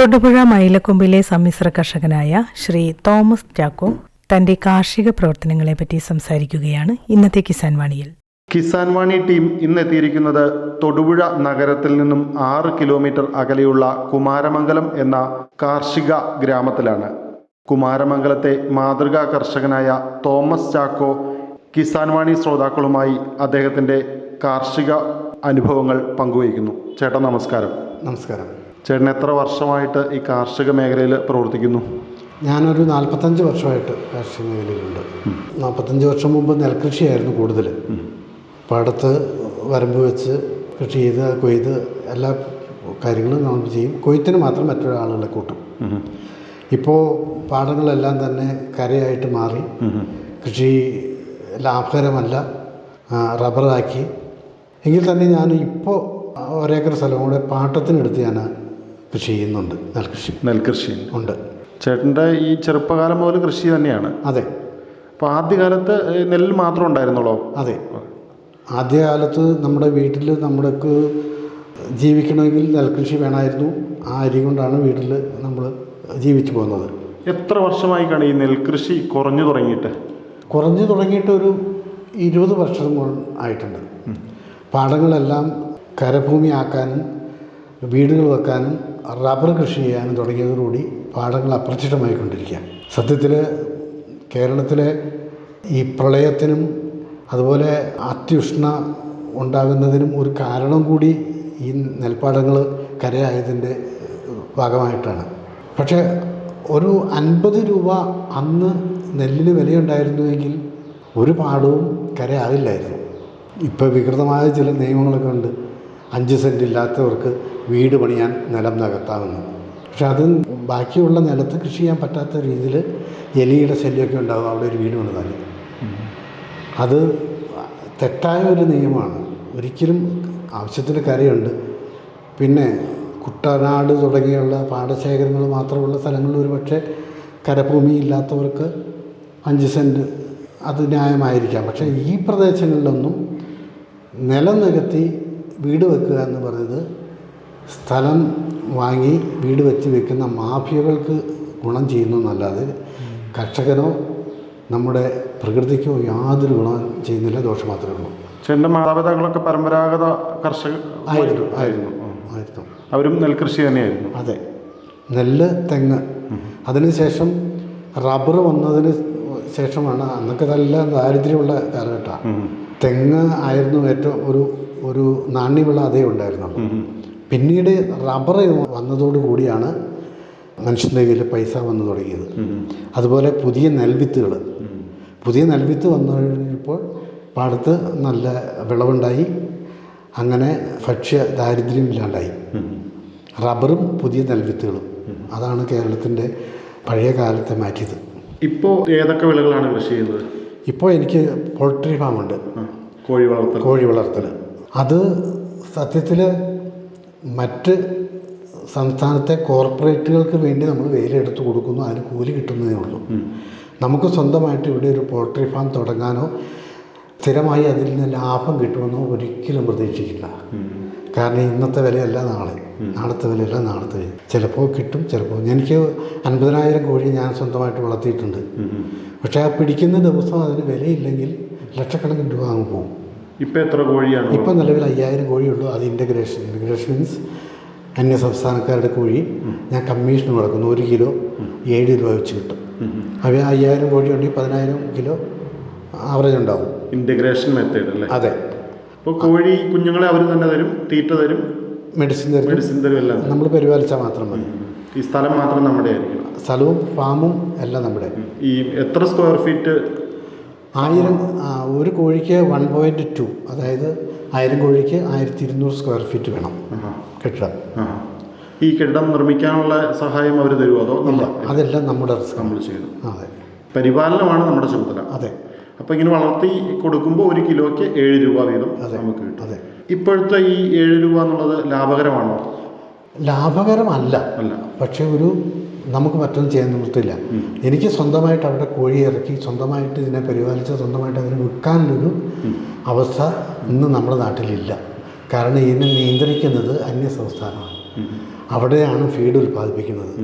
തൊടുപുഴ മൈലക്കൊമ്പിലെ സമ്മിശ്ര കർഷകനായ ശ്രീ തോമസ് ചാക്കോ തന്റെ കാർഷിക പ്രവർത്തനങ്ങളെ പ്രവർത്തനങ്ങളെപ്പറ്റി സംസാരിക്കുകയാണ് ഇന്നത്തെ കിസാൻ വാണിയിൽ. കിസാൻ വാണി ടീം ഇന്ന് എത്തിയിരിക്കുന്നത് തൊടുപുഴ നഗരത്തിൽ നിന്നും ആറ് കിലോമീറ്റർ അകലെയുള്ള കുമാരമംഗലം എന്ന കാർഷിക ഗ്രാമത്തിലാണ്. കുമാരമംഗലത്തെ മാതൃകാ കർഷകനായ തോമസ് ചാക്കോ കിസാൻ വാണി ശ്രോതാക്കളുമായി അദ്ദേഹത്തിന്റെ കാർഷിക അനുഭവങ്ങൾ പങ്കുവയ്ക്കുന്നു. ചേട്ടാ നമസ്കാരം. നമസ്കാരം. ചേട്ടൻ എത്ര വർഷമായിട്ട് ഈ കാർഷിക മേഖലയിൽ പ്രവർത്തിക്കുന്നു? ഞാനൊരു നാൽപ്പത്തഞ്ച് വർഷമായിട്ട് കാർഷിക മേഖലയിലുണ്ട്. നാൽപ്പത്തഞ്ച് വർഷം മുമ്പ് നെൽകൃഷിയായിരുന്നു കൂടുതൽ. പാടത്ത് വരമ്പ് വെച്ച് കൃഷി ചെയ്ത് കൊയ്ത് എല്ലാ കാര്യങ്ങളും നമ്മൾ ചെയ്യും. കൊയ്ത്തിന് മാത്രം മറ്റൊരാളുകളെ കൂട്ടും. ഇപ്പോൾ പാടങ്ങളെല്ലാം തന്നെ കരയായിട്ട് മാറി. കൃഷി ലാഭകരമല്ല. റബ്ബറാക്കി. എങ്കിൽ തന്നെ ഞാൻ ഇപ്പോൾ ഒരേക്കർ സ്ഥലം കൂടെ പാട്ടത്തിനെടുത്ത് ഞാൻ കൃഷി ചെയ്യുന്നുണ്ട് നെൽകൃഷി. നെൽകൃഷി. ഉണ്ട്. ചേട്ടന്റെ ഈ ചെറുപ്പകാലം മുതൽ കൃഷി തന്നെയാണ്. അതെ. അപ്പോൾ ആദ്യകാലത്ത് നെല്ല് മാത്രം ഉണ്ടായിരുന്നുള്ളൂ അതെ. ആദ്യകാലത്ത് നമ്മുടെ വീട്ടിൽ നമ്മൾക്ക് ജീവിക്കണമെങ്കിൽ നെൽകൃഷി വേണമായിരുന്നു. ആ അരി കൊണ്ടാണ് വീട്ടിൽ നമ്മൾ ജീവിച്ചു പോകുന്നത്. എത്ര വർഷമായി കാണും ഈ നെൽകൃഷി കുറഞ്ഞു തുടങ്ങിയിട്ട്? കുറഞ്ഞു തുടങ്ങിയിട്ട് ഒരു ഇരുപത് വർഷം ആയിട്ടുണ്ട്. പാടങ്ങളെല്ലാം കരഭൂമിയാക്കാനും വീടുകൾ വെക്കാനും റബ്ബർ കൃഷി ചെയ്യാനും തുടങ്ങിയതോടുകൂടി പാടങ്ങൾ അപ്രത്യക്ഷമായിക്കൊണ്ടിരിക്കുകയാണ് സത്യത്തിൽ കേരളത്തിലെ ഈ പ്രളയത്തിനും അതുപോലെ അത്യുഷ്ണ ഉണ്ടാകുന്നതിനും ഒരു കാരണം കൂടി ഈ നെൽപ്പാടങ്ങൾ കരയായതിന്റെ ഭാഗമായിട്ടാണ്. പക്ഷേ ഒരു അൻപത് രൂപ അന്ന് നെല്ലിന് വിലയുണ്ടായിരുന്നുവെങ്കിൽ ഒരു പാടവും കരയാവില്ലായിരുന്നു. ഇപ്പോൾ വികൃതമായ ചില നിയമങ്ങളൊക്കെ ഉണ്ട്. അഞ്ച് സെന്റ് ഇല്ലാത്തവർക്ക് വീട് പണിയാൻ നിലം നികത്താമെന്ന് പക്ഷെ അത് ബാക്കിയുള്ള നിലത്ത് കൃഷി ചെയ്യാൻ പറ്റാത്ത രീതിയിൽ എലിയുടെ ശല്യമൊക്കെ ഉണ്ടാകും അവിടെ ഒരു വീട് പണിതാൽ. അത് തെറ്റായ ഒരു നിയമമാണ്. ഒരിക്കലും ആവശ്യത്തിന് കരയുണ്ട്. പിന്നെ കുട്ടനാട് തുടങ്ങിയുള്ള പാടശേഖരങ്ങൾ മാത്രമുള്ള സ്ഥലങ്ങളിൽ ഒരുപക്ഷെ കരഭൂമി ഇല്ലാത്തവർക്ക് അഞ്ച് സെന്റ് അത് ന്യായമായിരിക്കാം. പക്ഷേ ഈ പ്രദേശങ്ങളിലൊന്നും നിലം നികത്തി വീട് വെക്കുക എന്ന് പറയുന്നത് സ്ഥലം വാങ്ങി വീട് വെച്ച് വെക്കുന്ന മാഫിയകൾക്ക് ഗുണം ചെയ്യുന്നു എന്നല്ലാതെ കർഷകനോ നമ്മുടെ പ്രകൃതിക്കോ യാതൊരു ഗുണം ചെയ്യുന്നില്ല ദോഷം മാത്രമേ ഉള്ളൂ. എന്റെ മാതാപിതാക്കളൊക്കെ പരമ്പരാഗത കർഷക ആയിരുന്നു ആയിരുന്നു. ആയിരുന്നു അവരും നെൽകൃഷി തന്നെയായിരുന്നു. അതെ. നെല്ല് തെങ്ങ്. അതിനുശേഷം റബ്ബർ വന്നതിന് ശേഷമാണ് അന്നൊക്കെ നല്ല ദാരിദ്ര്യമുള്ള കാലഘട്ടമാണ്. തെങ്ങ് ആയിരുന്നു ഏറ്റവും ഒരു ഒരു നാണ്യവിള അതേ ഉണ്ടായിരുന്നുള്ളൂ. പിന്നീട് റബ്ബർ വന്നതോടു കൂടിയാണ് മനുഷ്യന്റെ കയ്യിൽ പൈസ വന്നു തുടങ്ങിയത്. അതുപോലെ പുതിയ നെൽവിത്തുകൾ പുതിയ നെൽവിത്ത് വന്നു കഴിഞ്ഞപ്പോൾ പാടത്ത് നല്ല വിളവുണ്ടായി. അങ്ങനെ ഭക്ഷ്യ ദാരിദ്ര്യം ഇല്ലാണ്ടായി. റബ്ബറും പുതിയ നെൽവിത്തുകളും. അതാണ് കേരളത്തിന്റെ പഴയ കാലത്തെ മാറ്റിയത്. ഇപ്പോൾ ഏതൊക്കെ വിളകളാണ് കൃഷി ചെയ്യുന്നത്? ഇപ്പോൾ എനിക്ക് പോൾട്രി ഫാമുണ്ട് കോഴി വളർത്തൽ. കോഴി വളർത്തൽ. അത് സത്യത്തിൽ മറ്റ് സംസ്ഥാനത്തെ കോർപ്പറേറ്റുകൾക്ക് വേണ്ടി നമ്മൾ വെയിലെടുത്ത് കൊടുക്കുന്നു അതിന് കൂലി കിട്ടുന്നതേ ഉള്ളൂ. നമുക്ക് സ്വന്തമായിട്ട് ഇവിടെ ഒരു പോൾട്രി ഫാം തുടങ്ങാനോ സ്ഥിരമായി അതിൽ നിന്ന് ലാഭം കിട്ടുമെന്നോ ഒരിക്കലും പ്രതീക്ഷിക്കില്ല. കാരണം ഇന്നത്തെ വിലയല്ല നാളെ. നാളത്തെ വിലയല്ല നാളത്തെ വില. ചിലപ്പോൾ കിട്ടും ചിലപ്പോൾ എനിക്ക് അൻപതിനായിരം കോഴി ഞാൻ സ്വന്തമായിട്ട് വളർത്തിയിട്ടുണ്ട്. പക്ഷേ ആ പിടിക്കുന്ന ദിവസം അതിന് വിലയില്ലെങ്കിൽ ലക്ഷക്കണക്കിന് രൂപ അങ്ങ് പോകും. ഇപ്പം എത്ര കോഴിയാണ് ഇപ്പം നിലവിൽ അയ്യായിരം കോഴിയുള്ളൂ. അത് ഇന്റഗ്രേഷൻ ഇന്റഗ്രേഷൻ മീൻസ് അന്യ സംസ്ഥാനക്കാരുടെ കോഴി ഞാൻ കമ്മീഷൻ കൊടുക്കുന്നു ഒരു കിലോ ഏഴ് രൂപ വെച്ച് കിട്ടും. അവ അയ്യായിരം കോഴി ഉണ്ടെങ്കിൽ പതിനായിരം കിലോ ആവറേജ് ഉണ്ടാവും. ഇന്റഗ്രേഷൻ മെത്തേഡ് അല്ലേ? അതെ. അപ്പോൾ കോഴി കുഞ്ഞുങ്ങളെ അവർ തന്നെ തരും തീറ്റ തരും മെഡിസിൻ തരും. മെഡിസിൻ തരും എല്ലാം നമ്മൾ പരിപാലിച്ചാൽ മാത്രം മതി. ഈ സ്ഥലം മാത്രം നമ്മുടെ ആയിരിക്കും. സ്ഥലവും ഫാമും എല്ലാം നമ്മുടെ. ഈ എത്ര സ്ക്വയർ ഫീറ്റ് ആയിരം ഒരു കോഴിക്ക് വൺ പോയിന്റ് ടു അതായത് ആയിരം കോഴിക്ക് ആയിരത്തി ഇരുന്നൂറ് സ്ക്വയർ ഫീറ്റ് വേണം കെട്ടിടം. ഈ കെട്ടിടം നിർമ്മിക്കാനുള്ള സഹായം അവർ തരുമോ അതോ നമ്മൾ അതെല്ലാം നമ്മുടെ നമ്മൾ ചെയ്യുന്നു അതെ. പരിപാലനമാണ് നമ്മുടെ ചുമതല. അതെ. അപ്പോൾ ഇങ്ങനെ വളർത്തി കൊടുക്കുമ്പോൾ ഒരു കിലോയ്ക്ക് ഏഴ് രൂപ വീതം അതെ നമുക്ക് കിട്ടും. അതെ. ഇപ്പോഴത്തെ ഈ ഏഴ് രൂപ എന്നുള്ളത് ലാഭകരമാണോ? ലാഭകരമല്ല. അല്ല. പക്ഷേ ഒരു നമുക്ക് മറ്റൊന്നും ചെയ്യാൻ നിർത്തില്ല എനിക്ക് സ്വന്തമായിട്ട് അവിടെ കോഴി ഇറക്കി സ്വന്തമായിട്ട് ഇതിനെ പരിപാലിച്ച് സ്വന്തമായിട്ട് അതിനെ വിൽക്കാനുള്ളൊരു അവസ്ഥ ഇന്ന് നമ്മുടെ നാട്ടിലില്ല. കാരണം ഇതിനെ നിയന്ത്രിക്കുന്നത് അന്യ സംസ്ഥാനമാണ് അവിടെയാണ് ഫീഡ് ഉൽപ്പാദിപ്പിക്കുന്നത്.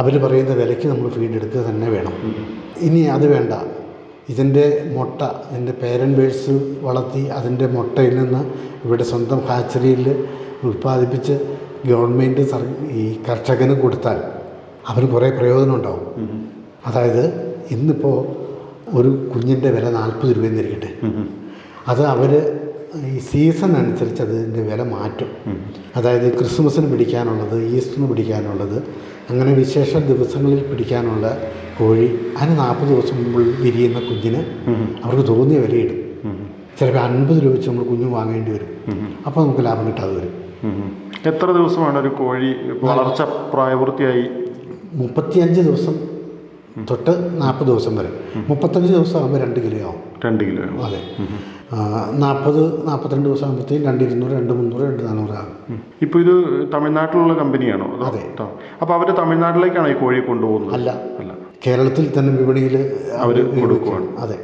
അവർ പറയുന്ന വിലയ്ക്ക് നമ്മൾ ഫീഡ് എടുക്കുക തന്നെ വേണം. ഇനി അത് വേണ്ട. ഇതിന്റെ മുട്ട ഇതിന്റെ പേരൻ ബേഴ്സ് വളർത്തി അതിന്റെ മുട്ടയിൽ നിന്ന് ഇവിടെ സ്വന്തം ഹാച്ചറിയിൽ ഉൽപ്പാദിപ്പിച്ച് ഗവൺമെന്റ് ഈ കർഷകന് കൊടുത്താൽ അവന് കുറേ പ്രയോജനം ഉണ്ടാവും. അതായത് ഇന്നിപ്പോൾ ഒരു കുഞ്ഞിന്റെ വില നാൽപ്പത് രൂപയെന്നിരിക്കട്ടെ അത് അവർ ഈ സീസൺ അനുസരിച്ച് അതിന്റെ വില മാറ്റും. അതായത് ക്രിസ്മസിന് പിടിക്കാനുള്ളത് ഈസ്റ്ററിന് പിടിക്കാനുള്ളത് അങ്ങനെ വിശേഷ ദിവസങ്ങളിൽ പിടിക്കാനുള്ള കോഴി അതിന് നാൽപ്പത് ദിവസം മുമ്പ് വിരിയുന്ന കുഞ്ഞിന് അവർക്ക് തോന്നിയ വിലയിടും. ചിലപ്പോൾ അൻപത് രൂപ വെച്ച് നമ്മൾ കുഞ്ഞു വാങ്ങേണ്ടി വരും. അപ്പോൾ നമുക്ക് ലാഭം കിട്ടാതെ വരും. എത്ര ദിവസമാണ് ഒരു കോഴി വളർച്ച പ്രായപൂർത്തിയായി മുപ്പത്തിയഞ്ച് ദിവസം തൊട്ട് നാൽപ്പത് ദിവസം വരെ. മുപ്പത്തഞ്ച് ദിവസം ആകുമ്പോൾ രണ്ട് കിലോ ആവും. രണ്ട് കിലോ അതെ. നാൽപ്പത് നാൽപ്പത്തിരണ്ട് ദിവസം ആകുമ്പോഴത്തേക്കും രണ്ട് ഇരുന്നൂറ് രണ്ട് മുന്നൂറ് രണ്ട് നാനൂറ് ആകും. ഇപ്പോൾ ഇത് തമിഴ്നാട്ടിലുള്ള കമ്പനിയാണോ? അതെ. അപ്പോൾ അവർ തമിഴ്നാട്ടിലേക്കാണ് ഈ കോഴി കൊണ്ടുപോകുന്നത്? അല്ല. അല്ല. കേരളത്തിൽ തന്നെ വിപണിയിൽ അവർ കൊടുക്കുകയാണ് അതെ.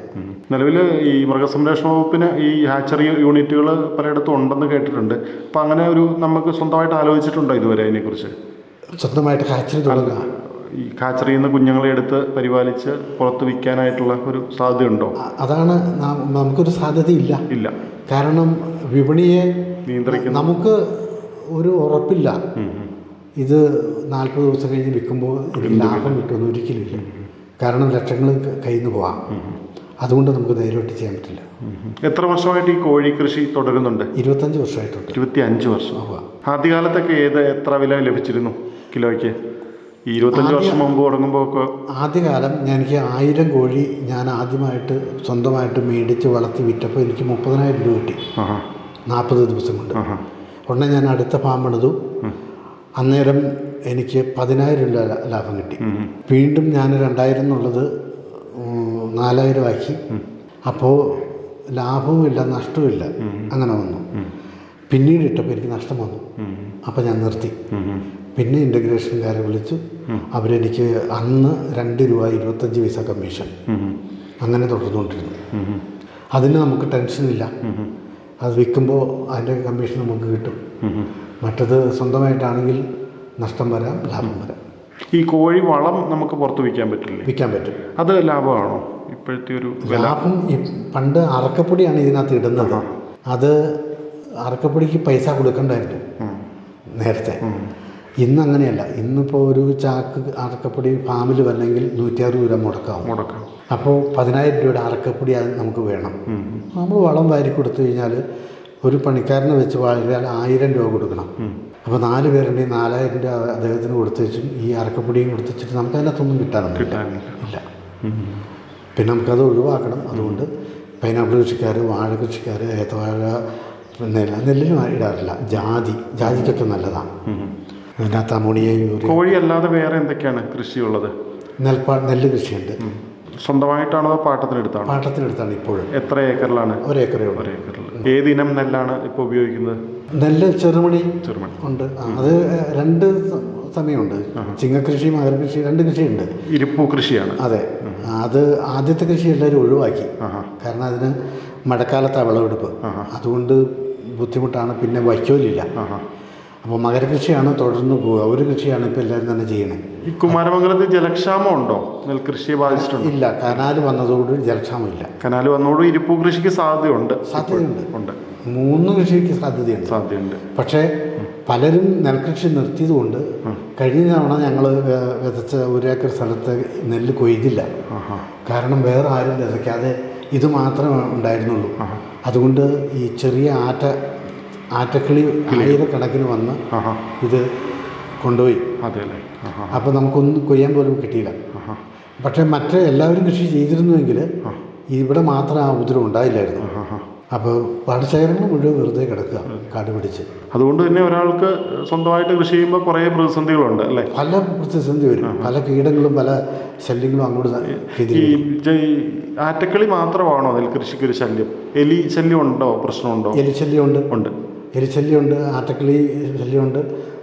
നിലവിൽ ഈ മൃഗസംരക്ഷണ വകുപ്പിന് ഈ ഹാച്ചറി യൂണിറ്റുകൾ പലയിടത്തും ഉണ്ടെന്ന് കേട്ടിട്ടുണ്ട്. അപ്പോൾ അങ്ങനെ ഒരു നമുക്ക് സ്വന്തമായിട്ട് ആലോചിച്ചിട്ടുണ്ടോ ഇതുവരെ അതിനെക്കുറിച്ച്? സ്വന്തമായിട്ട് ഹാച്ചറി തുടങ്ങുക. ഈ ഹാച്ചറിയിൽ നിന്ന് കുഞ്ഞുങ്ങളെ എടുത്ത് പരിപാലിച്ച് പുറത്ത് വിൽക്കാനായിട്ടുള്ള ഒരു സാധ്യതയുണ്ടോ? അതാണ് നമുക്കൊരു സാധ്യതയില്ല. ഇല്ല. കാരണം വിപണിയെ നിയന്ത്രിക്കുന്ന നമുക്ക് ഒരു ഉറപ്പില്ല. ഇത് നാൽപ്പത് ദിവസം കഴിഞ്ഞ് വിൽക്കുമ്പോൾ ഒരു ലാഭം കിട്ടുമെന്ന് ഒരിക്കലും ഇല്ല. കാരണം ലക്ഷങ്ങൾ കയ്യിൽ നിന്ന് പോവാം. അതുകൊണ്ട് നമുക്ക് നേരിട്ട് ചെയ്യാൻ പറ്റില്ല. എത്ര വർഷമായിട്ട് ഈ കോഴി കൃഷി തുടരുന്നുണ്ട്? ഇരുപത്തഞ്ച് വർഷമായിട്ടുണ്ട് ഇരുപത്തി അഞ്ച് വർഷം. ആദ്യകാലത്തൊക്കെ ഏത് എത്ര വില ലഭിച്ചിരുന്നു കിലോയ്ക്ക്? ഈ ഇരുപത്തഞ്ച് വർഷം മുമ്പ് തുടങ്ങുമ്പോൾ ഒക്കെ ആദ്യകാലം ഞാൻ എനിക്ക് ആയിരം കോഴി ഞാൻ ആദ്യമായിട്ട് സ്വന്തമായിട്ട് മേടിച്ച് വളർത്തി വിറ്റപ്പോൾ എനിക്ക് മുപ്പതിനായിരം രൂപ കിട്ടി. നാൽപ്പത് ദിവസം കൊണ്ട്. ഉടനെ ഞാൻ അടുത്ത ഫാം പണിതു. അന്നേരം എനിക്ക് പതിനായിരം രൂപ ലാഭം കിട്ടി. വീണ്ടും ഞാൻ രണ്ടായിരം എന്നുള്ളത് നാലായിരം ആക്കി. അപ്പോൾ ലാഭവുമില്ല നഷ്ടവുമില്ല. അങ്ങനെ വന്നു. പിന്നീട് ഇട്ടപ്പോൾ എനിക്ക് നഷ്ടം വന്നു. അപ്പോൾ ഞാൻ നിർത്തി. പിന്നെ ഇന്റഗ്രേഷൻകാരെ വിളിച്ചു. അവരെനിക്ക് അന്ന് രണ്ട് രൂപ ഇരുപത്തഞ്ച് പൈസ കമ്മീഷൻ. അങ്ങനെ തുടർന്നുകൊണ്ടിരുന്നു. അതിന് നമുക്ക് ടെൻഷനില്ല. അത് വിൽക്കുമ്പോൾ അതിന്റെ കമ്മീഷൻ നമുക്ക് കിട്ടും. മറ്റത് സ്വന്തമായിട്ടാണെങ്കിൽ നഷ്ടം വരാം ലാഭം വരാം. ഈ കോഴി വളം നമുക്ക് പുറത്ത് വിൽക്കാൻ പറ്റില്ല? വിൽക്കാൻ പറ്റും. അത് ലാഭമാണോ? ഇപ്പോഴത്തെ ഒരു ലാഭം പണ്ട് അറക്കപ്പൊടിയാണ് ഇതിനകത്ത് ഇടുന്നത്. അത് അറക്കപ്പൊടിക്ക് പൈസ കൊടുക്കണ്ടായിരുന്നു. നേരത്തെ. ഇന്ന് അങ്ങനെയല്ല ഇന്നിപ്പോൾ ഒരു ചാക്ക് അറക്കപ്പൊടി ഫാമിൽ വന്നെങ്കിൽ നൂറ്റി അറുപത് രൂപ മുടക്കാവും. മുടക്കാം. അപ്പോൾ പതിനായിരം രൂപയുടെ അറക്കപ്പൊടി അത് നമുക്ക് വേണം. നമ്മൾ വളം വാരി കൊടുത്തു കഴിഞ്ഞാൽ ഒരു പണിക്കാരനെ വെച്ച് വളരാൻ ആയിരം രൂപ കൊടുക്കണം. അപ്പോൾ നാല് പേരുണ്ടെങ്കിൽ നാലായിരം രൂപ അദ്ദേഹത്തിന് കൊടുത്തു വെച്ചും ഈ അറക്കപ്പൊടിയും കൊടുത്തു വെച്ചിട്ട് നമുക്ക് അതിനകത്തൊന്നും കിട്ടാനൊന്നും കിട്ടാനില്ല. ഇല്ല. പിന്നെ നമുക്കത് ഒഴിവാക്കണം. അതുകൊണ്ട് പൈനാപ്പിൾ കൃഷിക്കാർ വാഴ കൃഷിക്കാർ ഏത്തവാഴ നെല്ല് നെല്ലിന് ഇടാറില്ല. ജാതി ജാതിക്കൊക്കെ നല്ലതാണ്. അതിനകത്ത് അമോണിയ യൂറിയ കോഴി അല്ലാതെ വേറെ എന്തൊക്കെയാണ് കൃഷിയുള്ളത്? നെൽപ്പാ നെല്ല് കൃഷിയുണ്ട്. സ്വന്തമായിട്ടാണോ പാട്ടത്തിനെടുത്താണ്? പാട്ടത്തിനെടുത്താണ് ഇപ്പോഴും. എത്ര ഏക്കറിലാണ്? ഏക്കറേ ഉള്ളൂ. ഒരു ഏക്കറിൽ ഏത് ഇനം നെല്ലാണ് ഇപ്പോൾ ഉപയോഗിക്കുന്നത്? നെല്ല് ചെറുമണി ചെറുമണി. ഉണ്ട്. അത് രണ്ട് സമയമുണ്ട്. ചിങ്ങക്കൃഷി മകരകൃഷി രണ്ട് കൃഷിയുണ്ട്. ഇരിപ്പൂ കൃഷിയാണ്. അതെ. അത് ആദ്യത്തെ കൃഷി എല്ലാവരും ഒഴിവാക്കി. കാരണം അതിന് മഴക്കാലത്താണ് വിളവെടുപ്പ്. അതുകൊണ്ട് ബുദ്ധിമുട്ടാണ്. പിന്നെ വൈക്കോലില്ല. അപ്പോൾ മകരകൃഷിയാണ് തുടർന്ന് പോവുക. ഒരു കൃഷിയാണ് ഇപ്പോൾ എല്ലാവരും തന്നെ ചെയ്യണേ. ഈ കുമാരമംഗലത്ത് ജലക്ഷാമം ഉണ്ടോ? നെൽകൃഷിയെ ബാധിച്ചിട്ടുണ്ട്? ഇല്ല. കനാൽ വന്നതോടുകൂടി ജലക്ഷാമമില്ല കനാൽ വന്നോട് ഇരിപ്പു കൃഷിക്ക് സാധ്യതയുണ്ട്. സാധ്യതയുണ്ട്. ഉണ്ട്. മൂന്ന് കൃഷിക്ക് സാധ്യതയുണ്ട്. സാധ്യതയുണ്ട്. പക്ഷേ പലരും നെൽകൃഷി നിർത്തിയതുകൊണ്ട് കഴിഞ്ഞ തവണ ഞങ്ങൾ വിതച്ച ഒരേക്കർ സ്ഥലത്ത് നെല്ല് കൊയ്തില്ല. കാരണം വേറെ ആരും വിതയ്ക്കാതെ ഇത് മാത്രമേ ഉണ്ടായിരുന്നുള്ളൂ. അതുകൊണ്ട് ഈ ചെറിയ ആറ്റ ആറ്റക്കിളി ആയിരക്കണക്കിന് വന്ന് ഇത് കൊണ്ടുപോയി. അതെ അല്ലേ അപ്പോൾ നമുക്കൊന്നും കൊയ്യാൻ പോലും കിട്ടിയില്ല. പക്ഷേ മറ്റേ എല്ലാവരും കൃഷി ചെയ്തിരുന്നുവെങ്കിൽ ഇവിടെ മാത്രം ആ ഉപദ്രവം ഉണ്ടായില്ലായിരുന്നു. അപ്പോൾ പാടശേഖരങ്ങൾ മുഴുവൻ വെറുതെ കിടക്കുക കാട് പിടിച്ച്. അതുകൊണ്ട് തന്നെ ഒരാൾക്ക് സ്വന്തമായിട്ട് കൃഷി ചെയ്യുമ്പോൾ കുറേ പ്രതിസന്ധികളുണ്ട് അല്ലേ? പല പ്രതിസന്ധി വരും. പല കീടങ്ങളും പല ശല്യങ്ങളും അങ്ങോട്ട് ഈ ആറ്റക്കിളി മാത്രമാണോ നെൽകൃഷിക്ക് ഒരു ശല്യം? എലി ശല്യം ഉണ്ടോ? പ്രശ്നമുണ്ടോ? എലി ശല്യം എലിശല്യമുണ്ട് ഉണ്ട്. എലിശല്യമുണ്ട് ആറ്റക്കിളി ശല്യമുണ്ട്.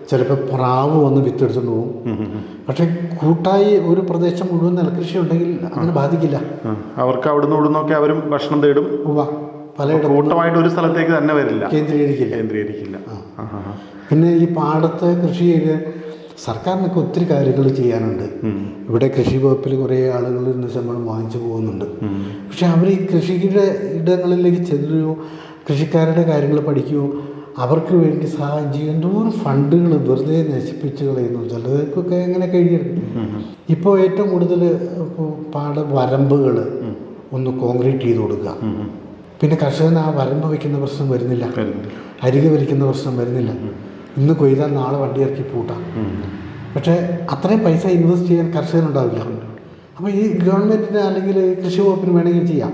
ചിലപ്പോൾ പ്രാവ് വന്ന് വിത്തെടുത്തുകൊണ്ട് പോകും. പക്ഷേ കൂട്ടായി ഒരു പ്രദേശം മുഴുവൻ നെൽകൃഷി ഉണ്ടെങ്കിൽ അങ്ങനെ ബാധിക്കില്ല. അവർക്ക് അവിടുന്ന് ഇവിടുന്നൊക്കെ അവരും ഭക്ഷണം തേടും. പലയിടത്തും. കൂട്ടമായിട്ട് ഒരു സ്ഥലത്തേക്ക് തന്നെ വരില്ല. കേന്ദ്രീകരിക്കില്ല. കേന്ദ്രീകരിക്കില്ല. പിന്നെ ഈ പാടത്ത് കൃഷി ചെയ്ത് സർക്കാരിനൊക്കെ ഒത്തിരി കാര്യങ്ങൾ ചെയ്യാനുണ്ട്. ഇവിടെ കൃഷി വകുപ്പിൽ കുറേ ആളുകൾ ഇന്ന് ശമ്പളം വാങ്ങിച്ചു പോകുന്നുണ്ട്. പക്ഷെ അവർ ഈ കൃഷിയുടെ ഇടങ്ങളിലേക്ക് ചെല്ലുകയോ കൃഷിക്കാരുടെ കാര്യങ്ങൾ പഠിക്കുകയോ അവർക്ക് വേണ്ടി സഹായം ചെയ്യും. എന്തോരം ഫണ്ടുകൾ വെറുതെ നശിപ്പിച്ച് കളയുന്നു. ചിലർക്കൊക്കെ എങ്ങനെ കഴിയും ഇപ്പോൾ ഏറ്റവും കൂടുതൽ പാട വരമ്പുകൾ ഒന്ന് കോൺക്രീറ്റ് ചെയ്ത് കൊടുക്കുക. പിന്നെ കർഷകന് ആ വരമ്പ് വയ്ക്കുന്ന പ്രശ്നം വരുന്നില്ല. അരികെ വലിക്കുന്ന പ്രശ്നം വരുന്നില്ല. ഇന്ന് കൊയ്താൽ നാളെ വണ്ടി ഇറക്കി പൂട്ടാം. പക്ഷേ അത്രയും പൈസ ഇൻവെസ്റ്റ് ചെയ്യാൻ കർഷകനുണ്ടാവില്ല. അപ്പോൾ ഈ ഗവൺമെന്റിന് അല്ലെങ്കിൽ കൃഷി വകുപ്പിന് വേണമെങ്കിൽ ചെയ്യാം.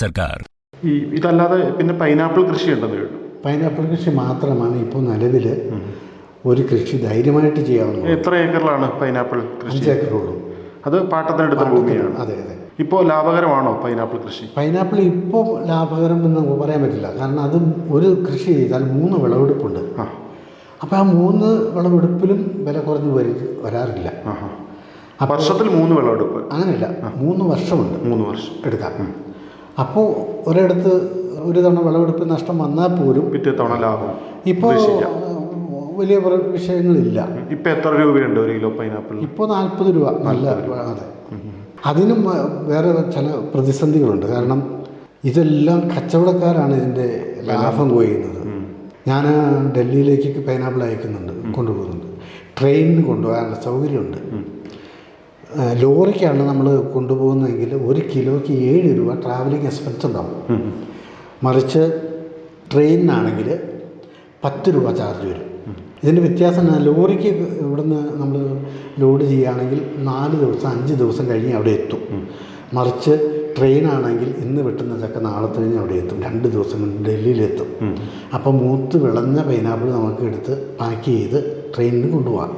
സർക്കാർ. ഇതല്ലാതെ പിന്നെ പൈനാപ്പിൾ കൃഷി ഉണ്ടെന്ന് കേട്ടു പൈനാപ്പിൾ കൃഷി മാത്രമാണ് ഇപ്പോൾ നിലവിൽ ഒരു കൃഷി ധൈര്യമായിട്ട് ചെയ്യാവുന്നത്. എത്ര ഏക്കറിലാണ് പൈനാപ്പിൾ കൃഷി? ഏക്കറുള്ളൂ. അത് പാട്ടത്തിനെടുത്ത ഭൂമിയാണ്. അതെ അതെ. ഇപ്പോൾ ലാഭകരമാണോ പൈനാപ്പിൾ കൃഷി? പൈനാപ്പിൾ ഇപ്പോൾ ലാഭകരം എന്ന് പറയാൻ പറ്റില്ല. കാരണം അത് ഒരു കൃഷി ചെയ്താൽ മൂന്ന് വിളവെടുപ്പുണ്ട്. അപ്പോൾ ആ മൂന്ന് വിളവെടുപ്പിലും വില കുറഞ്ഞു വരി വരാറില്ല. വർഷത്തിൽ മൂന്ന് വിളവെടുപ്പ്. അങ്ങനെയല്ല മൂന്ന് വർഷമുണ്ട്. മൂന്ന് വർഷം. എടുക്കാം. അപ്പോൾ ഒരിടത്ത് ഒരു തവണ വിളവെടുപ്പ് നഷ്ടം വന്നാൽ പോലും പിറ്റേ തവണ ലാഭം. ഇപ്പോൾ പ്രതീക്ഷിക്കാം. വലിയ പ്ര- വിഷയങ്ങളില്ല. ഇപ്പോൾ എത്ര രൂപയുണ്ട് ഒരു കിലോ പൈനാപ്പിൾ? ഇപ്പോൾ നാൽപ്പത് രൂപ. നല്ല അതെ. അതിനും വ- വേറെ ചില പ്രതിസന്ധികളുണ്ട്. കാരണം ഇതെല്ലാം കച്ചവടക്കാരാണ് ഇതിന്റെ ലാഭം കൊയ്യുന്നത്. ഞാൻ ഡൽഹിയിലേക്ക് പൈനാപ്പിൾ അയക്കുന്നുണ്ട് കൊണ്ടുപോകുന്നുണ്ട്. ട്രെയിനിന് കൊണ്ടുപോകാനുള്ള സൗകര്യമുണ്ട്. ലോറിക്കാണ് നമ്മൾ കൊണ്ടുപോകുന്നതെങ്കിൽ ഒരു കിലോയ്ക്ക് ഏഴ് രൂപ ട്രാവലിംഗ് എക്സ്പെൻസ് ഉണ്ടാവും. മറിച്ച് ട്രെയിനിനാണെങ്കിൽ പത്ത് രൂപ ചാർജ് വരും. ഇതിന്റെ വ്യത്യാസം ലോറിക്ക് ഇവിടുന്ന് നമ്മൾ ലോഡ് ചെയ്യുകയാണെങ്കിൽ നാല് ദിവസം അഞ്ച് ദിവസം കഴിഞ്ഞ് അവിടെ എത്തും. മറിച്ച് ട്രെയിനാണെങ്കിൽ ഇന്ന് വെട്ടുന്ന ചക്ക നാളെ കഴിഞ്ഞ് അവിടെ എത്തും. രണ്ട് ദിവസം കൊണ്ട് ഡൽഹിയിലെത്തും അപ്പോൾ മൂത്ത് വിളഞ്ഞ പൈനാപ്പിൾ നമുക്ക് എടുത്ത് പാക്ക് ചെയ്ത് ട്രെയിനിന് കൊണ്ടുപോകാം.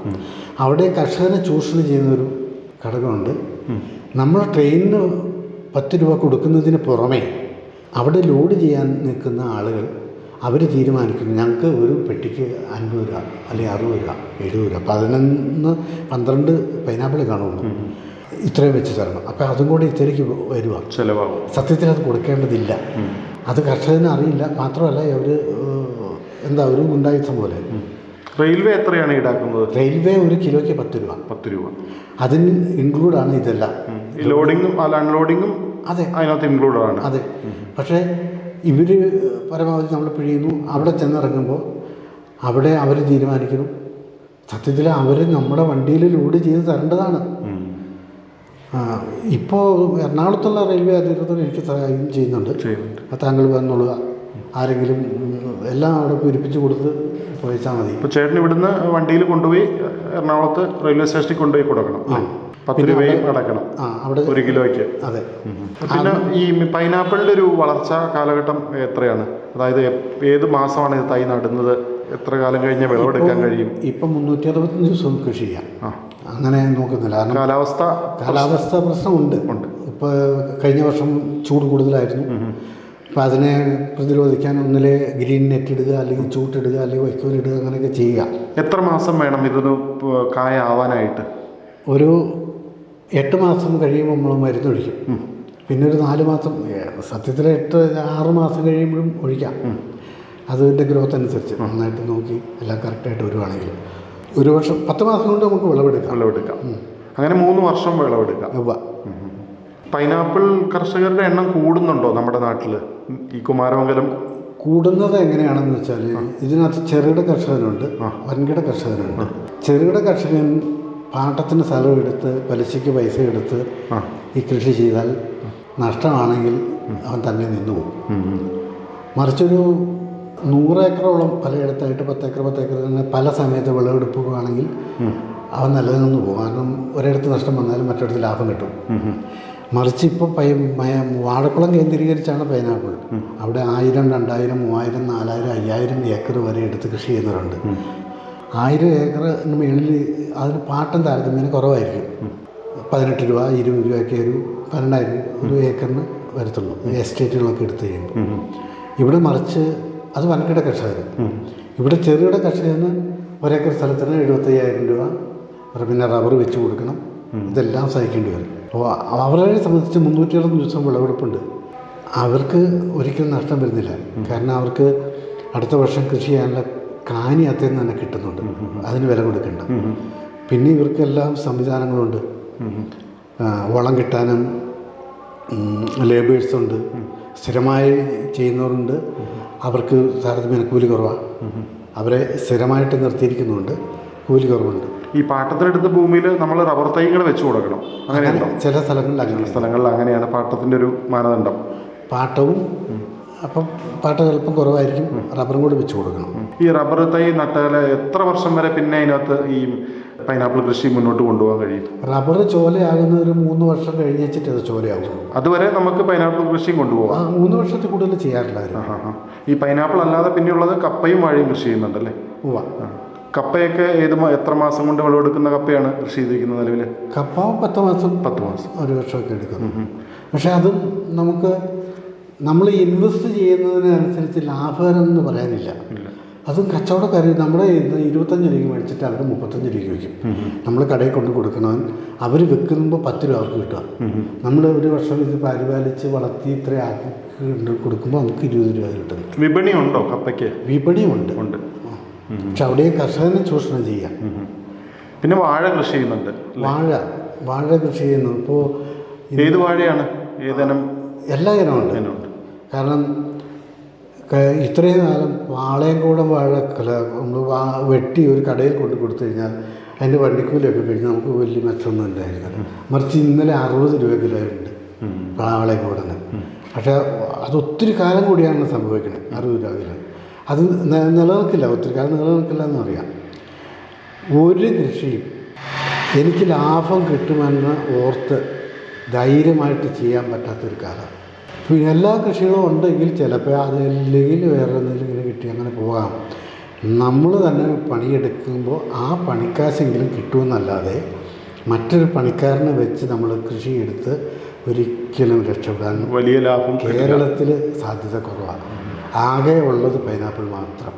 അവിടെ കർഷകനെ ചൂഷണം ചെയ്യുന്നൊരു ഘടകമുണ്ട്. നമ്മൾ ട്രെയിനിന് പത്ത് രൂപ കൊടുക്കുന്നതിന് പുറമേ അവിടെ ലോഡ് ചെയ്യാൻ നിൽക്കുന്ന ആളുകൾ അവർ തീരുമാനിക്കുന്നു. ഞങ്ങൾക്ക് ഒരു പെട്ടിക്ക് അൻപത് രൂപ അല്ലെങ്കിൽ അറുപത് രൂപ എഴുപത് രൂപ പതിനൊന്ന് പന്ത്രണ്ട് പൈനാപ്പിൾ കാണുള്ളൂ. ഇത്രയും വെച്ച് തരണം. അപ്പോൾ അതും കൂടി ഇത്തിരിക്ക് വരുക ചിലവാകും സത്യത്തിൽ അത് കൊടുക്കേണ്ടതില്ല. അത് കർഷകന് അറിയില്ല. മാത്രമല്ല അവർ എന്താ ഒരു ഗുണ്ടായുധം പോലെ. റെയിൽവേ എത്രയാണ് ഈടാക്കുന്നത്? റെയിൽവേ ഒരു കിലോയ്ക്ക് പത്ത് രൂപ. പത്ത് രൂപ. അതിന് ഇൻക്ലൂഡാണ് ഇതെല്ലാം. ലോഡിങ്ങും അല്ല അൺലോഡിങ്ങും അതെ. അതിനകത്ത് ഇൻക്ലൂഡ് ആണ്. അതെ. പക്ഷേ ഇവർ പരമാവധി നമ്മൾ പിഴിയുന്നു. അവിടെ ചെന്നിറങ്ങുമ്പോൾ അവിടെ അവർ തീരുമാനിക്കുന്നു. സത്യത്തിൽ അവർ നമ്മുടെ വണ്ടിയിൽ ലോഡ് ചെയ്ത് തരേണ്ടതാണ്. ഇപ്പോൾ എറണാകുളത്തുള്ള റെയിൽവേ അധികൃതർ എനിക്ക് സഹായം ചെയ്യുന്നുണ്ട്. താങ്കൾ വന്നോളുക. ആരെങ്കിലും എല്ലാം അവിടെ പൂരിപ്പിച്ച് കൊടുത്ത് പോയിച്ചാൽ മതി. ഇപ്പോൾ ചേട്ടൻ ഇവിടുന്ന് വണ്ടിയിൽ കൊണ്ടുപോയി എറണാകുളത്ത് റെയിൽവേ സ്റ്റേഷനിൽ കൊണ്ടുപോയി കൊടുക്കണം? പത്ത് രൂപയും അടക്കണം. അവിടെ ഒരു കിലോയ്ക്ക്. അതെ. പിന്നെ ഈ പൈനാപ്പിളിന്റെ ഒരു വളർച്ചാ കാലഘട്ടം എത്രയാണ്? അതായത് ഏത് മാസമാണ് ഇത് തൈ നടുന്നത്? എത്ര കാലം കഴിഞ്ഞ് വിളവെടുക്കാൻ കഴിയും? ഇപ്പം മുന്നൂറ്റി അറുപത്തഞ്ച് ദിവസം കൃഷി ചെയ്യാം അങ്ങനെ നോക്കുന്നില്ല. കാരണം കാലാവസ്ഥ കാലാവസ്ഥ പ്രശ്നമുണ്ട്. ഉണ്ട്. ഇപ്പോൾ കഴിഞ്ഞ വർഷം ചൂട് കൂടുതലായിരുന്നു. അപ്പോൾ അതിനെ പ്രതിരോധിക്കാൻ ഒന്നിലെ ഗ്രീൻ നെറ്റ് ഇടുക അല്ലെങ്കിൽ ചൂട്ടിടുക അല്ലെങ്കിൽ വൈക്കോൽ വൈക്കോലിടുക അങ്ങനെയൊക്കെ ചെയ്യുക. എത്ര മാസം വേണം ഇതൊന്ന് കായ ആവാനായിട്ട്? ഒരു എട്ട് മാസം കഴിയുമ്പോൾ നമ്മൾ മരുന്നൊഴിക്കും പിന്നെ ഒരു നാല് മാസം സത്യത്തിൽ എട്ട് ആറ് മാസം കഴിയുമ്പോഴും ഒഴിക്കാം. അതിന്റെ ഗ്രോത്ത് അനുസരിച്ച് നന്നായിട്ട് നോക്കി എല്ലാം കറക്റ്റായിട്ട് വരുവാണെങ്കിൽ ഒരു വർഷം പത്ത് മാസം കൊണ്ട് നമുക്ക് വിളവെടുക്കാം. വിളവെടുക്കാം. അങ്ങനെ മൂന്ന് വർഷം വിളവെടുക്കാം. പൈനാപ്പിൾ കർഷകരുടെ എണ്ണം കൂടുന്നുണ്ടോ നമ്മുടെ നാട്ടിൽ ഈ കുമാരമംഗലം കൂടുന്നത് എങ്ങനെയാണെന്ന് വെച്ചാൽ ഇതിനകത്ത് ചെറുകിട കർഷകനുണ്ട് വൻകിട കർഷകനുണ്ട്. ചെറുകിട കർഷകൻ പാട്ടത്തിന് സ്ഥലം എടുത്ത് പലിശയ്ക്ക് പൈസ എടുത്ത്. ഈ കൃഷി ചെയ്താൽ നഷ്ടമാണെങ്കിൽ അവൻ തന്നെ നിന്നു പോകും. മറിച്ചൊരു നൂറ് ഏക്കറോളം പലയിടത്തായിട്ട് പത്തേക്കർ പത്തേക്കർ തന്നെ പല സമയത്ത് വിളവെടുപ്പുകയാണെങ്കിൽ അവൻ നിലനിന്ന് പോകും. കാരണം ഒരിടത്ത് നഷ്ടം വന്നാലും മറ്റിടത്ത് ലാഭം കിട്ടും. മറിച്ച് ഇപ്പോൾ പൈ മയ- വാഴക്കുളം കേന്ദ്രീകരിച്ചാണ് പൈനാപ്പിൾ. അവിടെ ആയിരം രണ്ടായിരം മൂവായിരം നാലായിരം അയ്യായിരം ഏക്കർ വരെ എടുത്ത് കൃഷി ചെയ്യുന്നവരുണ്ട്. ആയിരം ഏക്കറിന് മേളിൽ അതിന് പാട്ടം താരതമ്യേന കുറവായിരിക്കും. പതിനെട്ട് രൂപ ഇരുപത് രൂപയൊക്കെ ഒരു പന്ത്രണ്ടായിരം ഒരു ഏക്കറിന് വരത്തുള്ളൂ. എസ്റ്റേറ്റുകളൊക്കെ എടുത്ത് കഴിയുമ്പോൾ. ഇവിടെ മറിച്ച് അത് വൻകിട കർഷകർ. ഇവിടെ ചെറുകിട കർഷകന് ഒരേക്കർ സ്ഥലത്തിന് എഴുപത്തയ്യായിരം രൂപ പിന്നെ റബ്ബർ വെച്ച് കൊടുക്കണം. ഇതെല്ലാം സഹിക്കേണ്ടി വരും. അപ്പോൾ അവരെ സംബന്ധിച്ച് മുന്നൂറ്റി അറുപത് ദിവസം വിളവെടുപ്പുണ്ട്. അവർക്ക് ഒരിക്കലും നഷ്ടം വരുന്നില്ല. കാരണം അവർക്ക് അടുത്ത വർഷം കൃഷി ചെയ്യാനുള്ള കാനി അത്തേന്ന് തന്നെ കിട്ടുന്നുണ്ട്. അതിന് വില കൊടുക്കേണ്ട. പിന്നെ ഇവർക്കെല്ലാം സംവിധാനങ്ങളുണ്ട്. വളം കിട്ടാനും ലേബേഴ്സ് ഉണ്ട്. സ്ഥിരമായി ചെയ്യുന്നവരുണ്ട്. അവർക്ക് താരതമ്യേന കൂലി കുറവാണ് അവരെ സ്ഥിരമായിട്ട് നിർത്തിയിരിക്കുന്നുണ്ട്. കൂലി കുറവുണ്ട്. ഈ പാട്ടത്തിനെടുത്ത ഭൂമിയിൽ നമ്മൾ റബ്ബർ തൈകൾ വെച്ചു കൊടുക്കണം. അങ്ങനെയുണ്ടോ ചില സ്ഥലങ്ങളിൽ അങ്ങനെ സ്ഥലങ്ങളിൽ അങ്ങനെയാണ് പാട്ടത്തിന്റെ ഒരു മാനദണ്ഡം. പാട്ടവും അപ്പം പാട്ട ചിലപ്പം കുറവായിരിക്കും. റബ്ബറും കൂടി വെച്ച് കൊടുക്കണം. ഈ റബ്ബർ തൈ നട്ടാൽ എത്ര വർഷം വരെ പിന്നെ അതിനകത്ത് ഈ പൈനാപ്പിൾ കൃഷി മുന്നോട്ട് കൊണ്ടുപോകാൻ കഴിയും? റബ്ബർ ചോലയാകുന്ന ഒരു മൂന്ന് വർഷം കഴിഞ്ഞ് വെച്ചിട്ട് അത് ചോലയാകും. അതുവരെ നമുക്ക് പൈനാപ്പിൾ കൃഷിയും കൊണ്ടുപോകാം. മൂന്ന് വർഷത്തിൽ കൂടുതൽ ചെയ്യാറില്ല. ഈ പൈനാപ്പിൾ അല്ലാതെ പിന്നെയുള്ളത് കപ്പയും വാഴയും കൃഷി ചെയ്യുന്നുണ്ടല്ലേ? ഉവ്വ. കപ്പയൊക്കെ ഏത് എത്ര മാസം കൊണ്ട് വിളവെടുക്കുന്ന കപ്പയാണ് കൃഷി ചെയ്തിരിക്കുന്നത് നിലവിൽ? കപ്പ പത്ത് മാസം പത്ത് മാസം. ഒരു വർഷമൊക്കെ എടുക്കുന്നു പക്ഷേ അതും നമുക്ക് നമ്മൾ ഇൻവെസ്റ്റ് ചെയ്യുന്നതിനനുസരിച്ച് ലാഭകരം എന്ന് പറയാനില്ല. അതും കച്ചവടക്കാർ നമ്മുടെ ഇരുപത്തഞ്ച് രൂപയ്ക്ക് മേടിച്ചിട്ട് അവർ മുപ്പത്തഞ്ച് രൂപയ്ക്ക് വയ്ക്കും. നമ്മൾ കടയിൽ കൊണ്ട് കൊടുക്കണവൻ അവർ വെക്കുമ്പോൾ പത്ത് രൂപ അവർക്ക് കിട്ടുക. നമ്മൾ ഒരു വർഷം ഇത് പരിപാലിച്ച് വളർത്തി ഇത്ര ആക്കി കൊടുക്കുമ്പോൾ നമുക്ക് ഇരുപത് രൂപ കിട്ടും. വിപണി ഉണ്ടോ കപ്പയ്ക്ക്? വിപണിയുണ്ട്. പക്ഷെ അവിടെയും കർഷകനെ ചൂഷണം ചെയ്യാം. പിന്നെ വാഴ കൃഷി ചെയ്യുന്നുണ്ട് വാഴ വാഴ കൃഷി ചെയ്യുന്നു ഇപ്പോൾ ഏത് വാഴയാണ്? ഏതനം എല്ലാ ഇനമുണ്ട് കാരണം ഇത്രയും കാലം വാളയംകൂടം വാഴ കല നമ്മൾ വാ വെട്ടി ഒരു കടയിൽ കൊണ്ട് കൊടുത്തു കഴിഞ്ഞാൽ അതിന്റെ വണ്ടിക്കൂലിയൊക്കെ കഴിഞ്ഞ് നമുക്ക് വലിയ മെച്ചമൊന്നും ഉണ്ടായിരുന്നില്ല മറിച്ച് ഇന്നലെ അറുപത് രൂപ കിലോ ഉണ്ട്. വാളയംകൂടന് പക്ഷേ അത് ഒത്തിരി കാലം കൂടിയാണ് സംഭവിക്കുന്നത്. അറുപത് രൂപ കിലോ. അത് നിലനിൽക്കില്ല ഒത്തിരി കാലം നിലനിൽക്കില്ല എന്നറിയാം ഒരു കൃഷിയും എനിക്ക് ലാഭം കിട്ടുമെന്ന് ഓർത്ത് ധൈര്യമായിട്ട് ചെയ്യാൻ പറ്റാത്തൊരു കാലം. പിന്നെ എല്ലാ കൃഷികളും ഉണ്ടെങ്കിൽ ചിലപ്പോൾ അതില്ലെങ്കിൽ വേറെ എന്തെങ്കിലും ഇങ്ങനെ കിട്ടി അങ്ങനെ പോകാം. നമ്മൾ തന്നെ പണിയെടുക്കുമ്പോൾ ആ പണിക്കാശെങ്കിലും കിട്ടുമെന്നല്ലാതെ മറ്റൊരു പണിക്കാരനെ വെച്ച് നമ്മൾ കൃഷി എടുത്ത് ഒരിക്കലും രക്ഷപ്പെടാൻ വലിയ ലാഭം കേരളത്തിൽ സാധ്യത കുറവാണ്. ആകെ ഉള്ളത് പൈനാപ്പിൾ മാത്രം.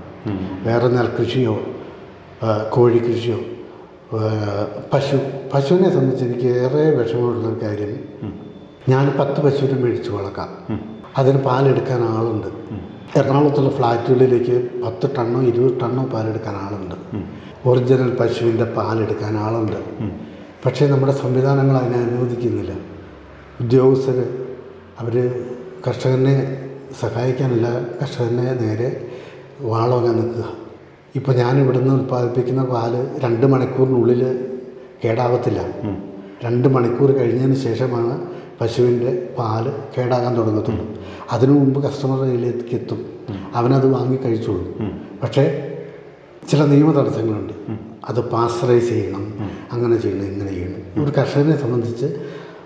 വേറെ നെൽകൃഷിയോ കോഴിക്കൃഷിയോ പശു പശുവിനെ സംബന്ധിച്ച് എനിക്ക് ഏറെ വിഷമമുള്ള കാര്യം ഞാൻ പത്ത് പശുവിനെ മേടിച്ച് വളർക്കാം. അതിന് പാലെടുക്കാൻ ആളുണ്ട്. എറണാകുളത്തുള്ള ഫ്ലാറ്റുകളിലേക്ക് പത്ത് ടണ്ണോ ഇരുപത് ടണ്ണോ പാലെടുക്കാൻ ആളുണ്ട്. ഒറിജിനൽ പശുവിന്റെ പാലെടുക്കാൻ ആളുണ്ട്. പക്ഷേ നമ്മുടെ സംവിധാനങ്ങൾ അതിനെ അനുവദിക്കുന്നില്ല. ഉദ്യോഗസ്ഥർ അവർ കർഷകനെ സഹായിക്കാനല്ല കർഷകനെ നേരെ വാളോങ്ങാൻ നിൽക്കുക. ഇപ്പോൾ ഞാൻ ഇവിടുന്ന് ഉൽപ്പാദിപ്പിക്കുന്ന പാൽ രണ്ട് മണിക്കൂറിനുള്ളിൽ കേടാവത്തില്ല. രണ്ട് മണിക്കൂർ കഴിഞ്ഞതിന് ശേഷമാണ് പശുവിന്റെ പാൽ കേടാകാൻ തുടങ്ങത്തുള്ളൂ. അതിനു മുമ്പ് കസ്റ്റമറുടെ കയ്യിലേക്ക് എത്തും. അവനത് വാങ്ങി കഴിച്ചോളും. പക്ഷേ ചില നിയമ തടസ്സങ്ങളുണ്ട്. അത് പാസ്റ്ററൈസ് ചെയ്യണം. അങ്ങനെ ചെയ്യണം ഇങ്ങനെ ചെയ്യണം. ഒരു കർഷകനെ സംബന്ധിച്ച്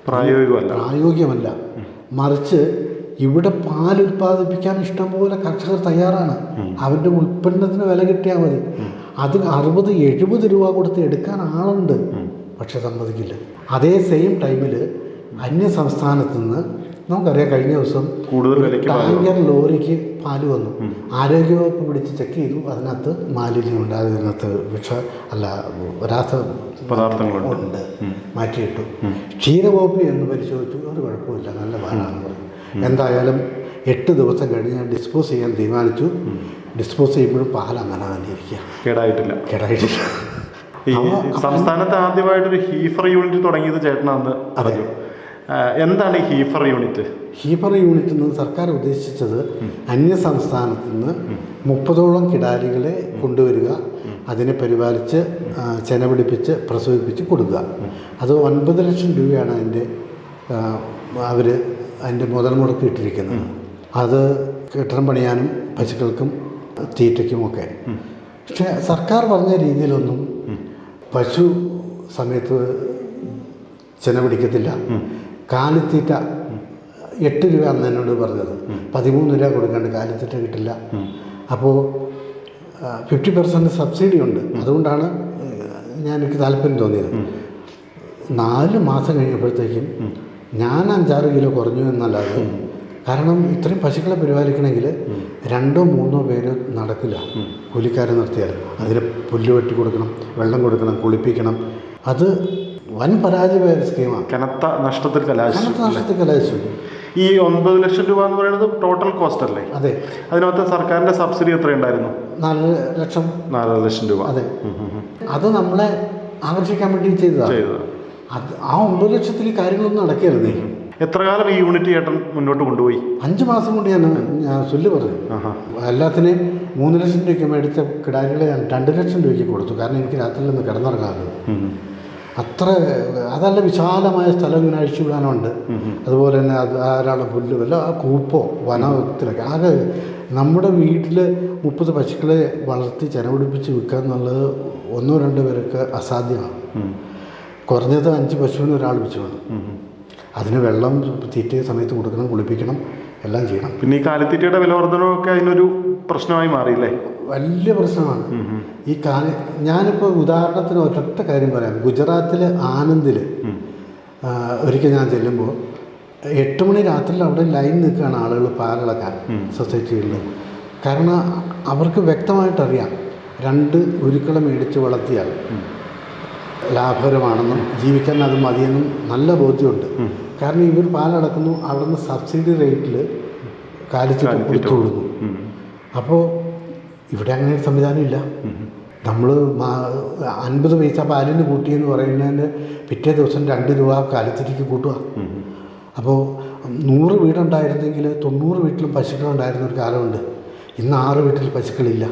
പ്രായോഗികമല്ല. പ്രായോഗികമല്ല. മറിച്ച് ഇവിടെ പാൽ ഉൽപ്പാദിപ്പിക്കാൻ ഇഷ്ടംപോലെ കർഷകർ തയ്യാറാണ്. അവരുടെ ഉൽപ്പന്നത്തിന് വില കിട്ടിയാൽ മതി. അത് അറുപത് എഴുപത് രൂപ കൊടുത്ത് എടുക്കാൻ ആളുണ്ട്. പക്ഷെ സമ്മതിക്കില്ല. അതേ സെയിം ടൈമിൽ അന്യ സംസ്ഥാനത്ത് നിന്ന് നമുക്കറിയാം കഴിഞ്ഞ ദിവസം കൂടുതൽ ടാങ്കർ ലോറിക്ക് പാൽ വന്നു. ആരോഗ്യവകുപ്പ് പിടിച്ച് ചെക്ക് ചെയ്തു. അതിനകത്ത് മാലിന്യം ഉണ്ട് അതിനകത്ത് വിഷ അല്ല രാസ പദാർത്ഥങ്ങളുണ്ട്. ഉണ്ട്. മാറ്റിയിട്ടു. ക്ഷീരവകുപ്പ് എന്ന് പരിശോധിച്ചു. ഒരു കുഴപ്പമില്ല നല്ല പാലാണെന്ന് പറഞ്ഞു എന്തായാലും എട്ട് ദിവസം കഴിഞ്ഞ് ഞാൻ ഡിസ്പോസ് ചെയ്യാൻ തീരുമാനിച്ചു. ഡിസ്പോസ് ചെയ്യുമ്പോഴും പാൽ അങ്ങനെ തന്നെ ഇരിക്കുക. കേടായിട്ടില്ല. കേടായിട്ടില്ല. സംസ്ഥാനത്ത് ആദ്യമായിട്ടൊരു ഹീഫർ യൂണിറ്റ് തുടങ്ങിയത് ചേട്ടനാന്ന് പറഞ്ഞു. എന്താണ് ഈ ഹീഫർ യൂണിറ്റ്? ഹീഫർ യൂണിറ്റ് എന്ന് സർക്കാർ ഉദ്ദേശിച്ചത് അന്യ സംസ്ഥാനത്ത് നിന്ന് മുപ്പതോളം കിടാലികളെ കൊണ്ടുവരിക അതിനെ പരിപാലിച്ച് ചെനപിടിപ്പിച്ച് പ്രസവിപ്പിച്ച് കൊടുക്കുക. അത് ഒൻപത് ലക്ഷം രൂപയാണ് അതിന്റെ അവർ അതിന്റെ മുതൽ മുടക്ക് ഇട്ടിരിക്കുന്നത് അത് കെട്ടിടം പണിയാനും പശുക്കൾക്കും തീറ്റയ്ക്കുമൊക്കെ പക്ഷേ സർക്കാർ പറഞ്ഞ രീതിയിലൊന്നും പശു സമയത്ത് ചെന പിടിക്കത്തില്ല. കാലിത്തീറ്റ എട്ട് രൂപ അന്ന് എന്നോട് പറഞ്ഞത്. പതിമൂന്ന് രൂപ കൊടുക്കാണ്ട് കാലിത്തീറ്റ കിട്ടില്ല. അപ്പോൾ ഫിഫ്റ്റി പെർസെന്റ് സബ്സിഡി ഉണ്ട്. അതുകൊണ്ടാണ് ഞാൻ എനിക്ക് താല്പര്യം തോന്നിയത്. നാല് മാസം കഴിഞ്ഞപ്പോഴത്തേക്കും ഞാൻ അഞ്ചാറ് കിലോ കുറഞ്ഞു എന്നല്ലാതെ കാരണം ഇത്രയും പശുക്കളെ പരിപാലിക്കണമെങ്കിൽ രണ്ടോ മൂന്നോ പേര് നടക്കില്ല. കൂലിക്കാരെ നിർത്തിയാൽ അതിന് പുല്ല് വെട്ടി കൊടുക്കണം വെള്ളം കൊടുക്കണം കുളിപ്പിക്കണം. അത് വൻ പരാജയമായ സ്കീമാണ് കനത്ത നഷ്ടത്തിൽ കലാശിച്ചു നഷ്ടത്തിൽ കലാശിച്ചു. ഈ ഒൻപത് ലക്ഷം രൂപ എന്ന് പറയുന്നത് ടോട്ടൽ കോസ്റ്റ് അല്ലേ? അതെ. അതിനകത്ത് സർക്കാരിന്റെ സബ്സിഡി എത്ര ഉണ്ടായിരുന്നു? നാല് ലക്ഷം. നാല് ലക്ഷം രൂപ. അതെ. അത് നമ്മളെ ആകർഷിക്കാൻ വേണ്ടി ചെയ്തതാണ്. ചെയ്തത് അത് ആ ഒമ്പത് ലക്ഷത്തിൽ ഈ കാര്യങ്ങളൊന്നും നടക്കരുതേ. എത്ര കാലം ഈ യൂണിറ്റ് ചേട്ടൻ മുന്നോട്ട് കൊണ്ടുപോയി? അഞ്ച് മാസം കൊണ്ട് ഞാൻ ഞാൻ സുല്ല് പറഞ്ഞു. എല്ലാത്തിനെയും മൂന്ന് ലക്ഷം രൂപയ്ക്ക് മേടിച്ച കിടാരികളെ ഞാൻ രണ്ട് ലക്ഷം രൂപയ്ക്ക് കൊടുത്തു. കാരണം എനിക്ക് രാത്രിയിൽ നിന്ന് കിടന്നിറങ്ങാമല്ലോ അത്ര അതല്ല വിശാലമായ സ്ഥലം ഇങ്ങനെ അഴിച്ചുവിടാനുണ്ട് അതുപോലെ തന്നെ അത് ധാരാളം പുല്ല് വല്ല ആ കൂപ്പോ വനത്തിലൊക്കെ. ആകെ നമ്മുടെ വീട്ടിൽ മുപ്പത് പശുക്കളെ വളർത്തി ചെനപിടിപ്പിച്ച് വിൽക്കുക എന്നുള്ളത് ഒന്നോ രണ്ടോ പേരൊക്കെ അസാധ്യമാണ്. കുറഞ്ഞത് അഞ്ച് പശുവിന് ഒരാൾ വെച്ച് വേണം അതിന് വെള്ളം തീറ്റ സമയത്ത് കൊടുക്കണം കുളിപ്പിക്കണം എല്ലാം ചെയ്യണം. പിന്നെ ഈ കാലിത്തീറ്റയുടെ വില വർധനമൊക്കെ അതിനൊരു പ്രശ്നമായി മാറിയില്ലേ? വലിയ പ്രശ്നമാണ്. ഈ കാലി ഞാനിപ്പോൾ ഉദാഹരണത്തിന് ഒരൊറ്റ കാര്യം പറയാം. ഗുജറാത്തിലെ ആനന്ദിൽ. ഒരിക്കൽ ഞാൻ ചെല്ലുമ്പോൾ എട്ട് മണി രാത്രി അവിടെ ലൈൻ നിൽക്കുകയാണ് ആളുകൾ പാലിളക്കാൻ സൊസൈറ്റികളിൽ. കാരണം അവർക്ക് വ്യക്തമായിട്ടറിയാം രണ്ട് ഉരുക്കളെ മേടിച്ച് വളർത്തിയാൽ ലാഭകരമാണെന്നും ജീവിക്കാൻ അത് മതിയെന്നും നല്ല ബോധ്യമുണ്ട്. കാരണം ഇവർ പാലടക്കുന്നു അവിടുന്ന് സബ്സിഡി റേറ്റിൽ കാലിച്ചിട്ട് കൊടുത്തു കൊടുക്കും. അപ്പോൾ ഇവിടെ അങ്ങനെ ഒരു സംവിധാനം ഇല്ല. നമ്മൾ അൻപത് പൈസ പാലിന് കൂട്ടിയെന്ന് പറയുന്നതിന് പിറ്റേ ദിവസം രണ്ട് രൂപ കാലിത്തിരിക്ക് കൂട്ടുക. അപ്പോൾ നൂറ് വീടുണ്ടായിരുന്നെങ്കിൽ തൊണ്ണൂറ് വീട്ടിലും പശുക്കളുണ്ടായിരുന്ന ഒരു കാലമുണ്ട്. ഇന്ന് ആറ് വീട്ടിൽ പശുക്കളില്ല.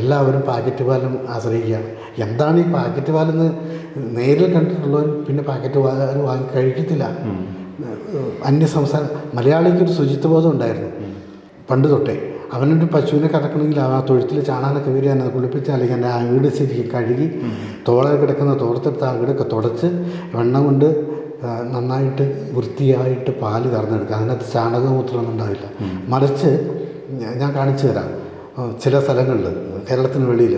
എല്ലാവരും പാക്കറ്റ് പാലും ആശ്രയിക്കുകയാണ്. എന്താണ് ഈ പാക്കറ്റ് പാലെന്ന് നേരിൽ കണ്ടിട്ടുള്ളവൻ പിന്നെ പാക്കറ്റ് പാൽ വാങ്ങി കഴിക്കത്തില്ല. അന്യ സംസ്ഥാന മലയാളിക്കൊരു ശുചിത്വബോധം ഉണ്ടായിരുന്നു. പണ്ട് തൊട്ടേ. അവനൊരു പശുവിനെ കറക്കണമെങ്കിൽ ആ തൊഴുത്തിൽ ചാണാനൊക്കെ വരിക എന്നെ കുളിപ്പിച്ച് അല്ലെങ്കിൽ എന്റെ ആ വീട് ശരിക്കും കഴുകി തോള കിടക്കുന്ന തോർത്തെടുത്ത് ആ വീടൊക്കെ തുടച്ച് വെണ്ണം കൊണ്ട് നന്നായിട്ട് വൃത്തിയായിട്ട് പാൽ കറന്നെടുക്കുക. അതിനകത്ത് ചാണകമൂത്രമൊന്നും ഉണ്ടാവില്ല. മറിച്ച് ഞാൻ കാണിച്ചു തരാം. ചില സ്ഥലങ്ങളിൽ കേരളത്തിന് വെളിയിൽ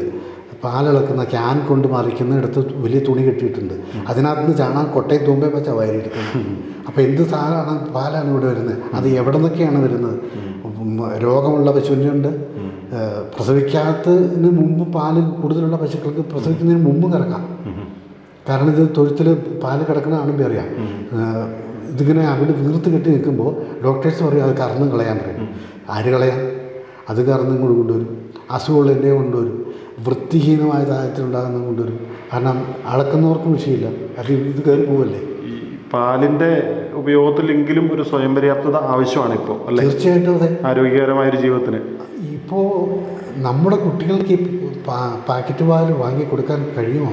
പാലിളക്കുന്ന ക്യാൻ കൊണ്ട് മറിക്കുന്ന എടുത്ത് വലിയ തുണി കെട്ടിയിട്ടുണ്ട്. അതിനകത്ത് നിന്ന് ചാണകം കൊട്ടയും തൂമ്പേ വെച്ച വയറിയിരിക്കുന്നത് അപ്പോൾ എന്ത് സാധനമാണ് പാലാണ് ഇവിടെ വരുന്നത്? അത് എവിടെ നിന്നൊക്കെയാണ് വരുന്നത്? രോഗമുള്ള പശുവിന്റെ ഉണ്ട് പ്രസവിക്കാത്തതിന് മുമ്പ് പാൽ കൂടുതലുള്ള പശുക്കൾക്ക് പ്രസവിക്കുന്നതിന് മുമ്പ് കറക്കാം. കാരണം ഇത് തൊഴുത്തിൽ പാൽ കിടക്കുന്ന അറിയാം. ഇതിങ്ങനെ അവിടെ വീർത്ത് കെട്ടി നിൽക്കുമ്പോൾ ഡോക്ടേഴ്സ് പറയും അത് കറന്ന് കളയാൻ പറയും. ആര് കളയാം? അത് കറന്നും കൂടി കൊണ്ടുവരും. അസുഖമുള്ള എന്നെ കൊണ്ടുവരും. വൃത്തിഹീനമായ സാഹചര്യത്തിലുണ്ടാകുന്ന കൊണ്ടുവരും കാരണം അളക്കുന്നവർക്കും വിഷയമില്ല. അത് ഇത് കയറി പോവല്ലേ? ഈ പാലിന്റെ ഉപയോഗത്തിലെങ്കിലും ഒരു സ്വയം പര്യാപ്തത ആവശ്യമാണ് ഇപ്പോൾ അല്ലേ? തീർച്ചയായിട്ടും അതെ. ആരോഗ്യകരമായ ഒരു ജീവിതത്തിന്. ഇപ്പോൾ നമ്മുടെ കുട്ടികൾക്ക് പാക്കറ്റ് പാൽ വാങ്ങി കൊടുക്കാൻ കഴിയുമോ?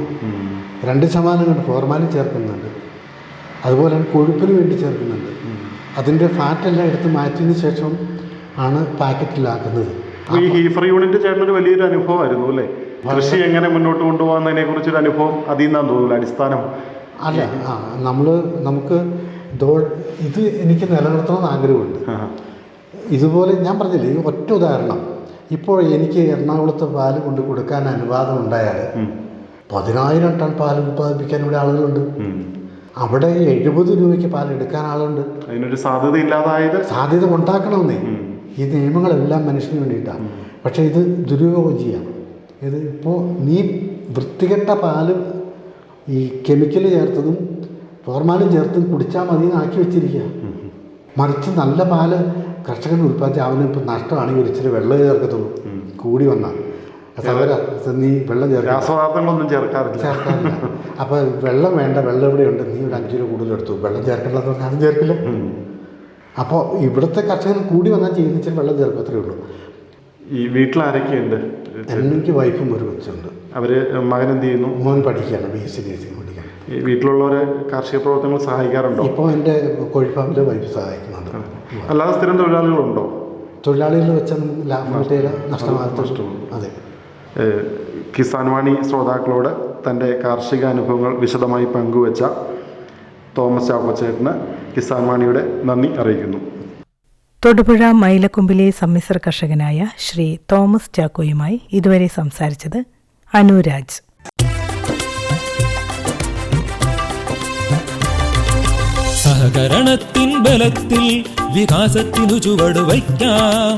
രണ്ട് ശതമാനം കണ്ട് ഫോർമാലിൻ ചേർക്കുന്നുണ്ട്. അതുപോലെ തന്നെ കൊഴുപ്പിന് വേണ്ടി ചേർക്കുന്നുണ്ട്. അതിന്റെ ഫാറ്റെല്ലാം എടുത്ത് മാറ്റിയതിന് ശേഷം ആണ് പാക്കറ്റിലാക്കുന്നത്. ഈ ഹീഫർ യൂണിറ്റ് ചേട്ടനൊരു വലിയൊരു അനുഭവമായിരുന്നു അല്ലേ? കൃഷി എങ്ങനെ മുന്നോട്ട് കൊണ്ടുപോകുന്നതിനെ കുറിച്ചൊരു അനുഭവം അതിൽ നിന്നാണ് തോന്നുന്നു അടിസ്ഥാനം. അല്ല ആ നമ്മൾ നമുക്ക് ദോ ഇത് എനിക്ക് നിലനിർത്തണമെന്ന് ആഗ്രഹമുണ്ട്. ഇതുപോലെ ഞാൻ പറഞ്ഞില്ലേ ഈ ഒറ്റ ഉദാഹരണം. ഇപ്പോൾ എനിക്ക് എറണാകുളത്ത് പാൽ കൊണ്ട് കൊടുക്കാൻ അനുവാദം ഉണ്ടായാൽ. പതിനായിരം ടൺ പാൽ ഉത്പാദിപ്പിക്കാൻ ഇവിടെ ആളുകളുണ്ട്. അവിടെ എഴുപത് രൂപയ്ക്ക് പാൽ എടുക്കാൻ ആളുണ്ട്. അതിനൊരു സാധ്യത ഇല്ലാതായത് സാധ്യത ഉണ്ടാക്കണമെന്നേ. ഈ നിയമങ്ങളെല്ലാം മനുഷ്യന് വേണ്ടിയിട്ടാണ് പക്ഷേ ഇത് ദുരുപയോഗം ചെയ്യാം ഇത് ഇപ്പോൾ നീ വൃത്തികെട്ട പാൽ ഈ കെമിക്കൽ ചേർത്തതും ഫോർമാലിൻ ചേർത്തും കുടിച്ചാൽ മതി ആക്കി വെച്ചിരിക്കുക മറിച്ച് നല്ല പാൽ കർഷകൻ ഉൽപ്പാദിച്ച് അവന് ഇപ്പം നഷ്ടമാണെങ്കിൽ ഒരിച്ചിരി വെള്ളമേ വെള്ളം ചേർക്കത്തുള്ളൂ കൂടി വന്നാൽ. സഹോദര നീ വെള്ളം ചേർക്കാം രാസപദാർത്ഥങ്ങളൊന്നും ചേർക്കാറില്ല. അപ്പോൾ വെള്ളം വേണ്ട വെള്ളം ഉണ്ട്. നീ ഒരു അഞ്ച് രൂപ കൂടുതൽ എടുത്തു. വെള്ളം ചേർക്കണ്ടെന്ന് പറഞ്ഞാൽ അതും ചേർക്കില്ല. അപ്പോൾ ഇവിടുത്തെ കർഷകൻ കൂടി വന്നാൽ ചെയ്യുന്ന ഇച്ചിരി വെള്ളം ചേർക്കും അത്രേ ഉള്ളൂ. ഈ വീട്ടിൽ ആരൊക്കെയുണ്ട്? എനിക്ക് വൈഫും ഒരു കൊച്ചുണ്ട്. അവർ മകൻ എന്ത് ചെയ്യുന്നു? മോൻ പഠിക്കുകയാണ് ബി എസ് സി നേഴ്സിംഗ് പഠിക്കുകയാണ്. ഈ വീട്ടിലുള്ളവരെ കാർഷിക പ്രവർത്തനങ്ങൾ സഹായിക്കാറുണ്ടോ? ഇപ്പോൾ എന്റെ കോഴിഫാമിലെ വൈഫ് സഹായിക്കുന്നുണ്ട്. അല്ലാതെ സ്ഥിരം തൊഴിലാളികളുണ്ടോ? തൊഴിലാളികൾ വെച്ചാൽ ലാഭം കിട്ടിയാൽ നഷ്ടമാകത്തുള്ളൂ നഷ്ടമാകും. അതെ. കിസാൻ വാണി ശ്രോതാക്കളോട് തന്റെ കാർഷിക അനുഭവങ്ങൾ വിശദമായി പങ്കുവച്ച തോമസ് ചാക്കോച്ചേട്ടന് കിസാൻ വാണിയുടെ നന്ദി അറിയിക്കുന്നു. തൊടുപുഴ മൈലക്കൊമ്പിലെ സമ്മിശ്ര കർഷകനായ ശ്രീ തോമസ് ചാക്കോയുമായി ഇതുവരെ സംസാരിച്ചത് അനുരാജ്. സഹകരണത്തിൻ ബലത്തിൽ വികാസത്തിനു ചുവട് വയ്ക്കാം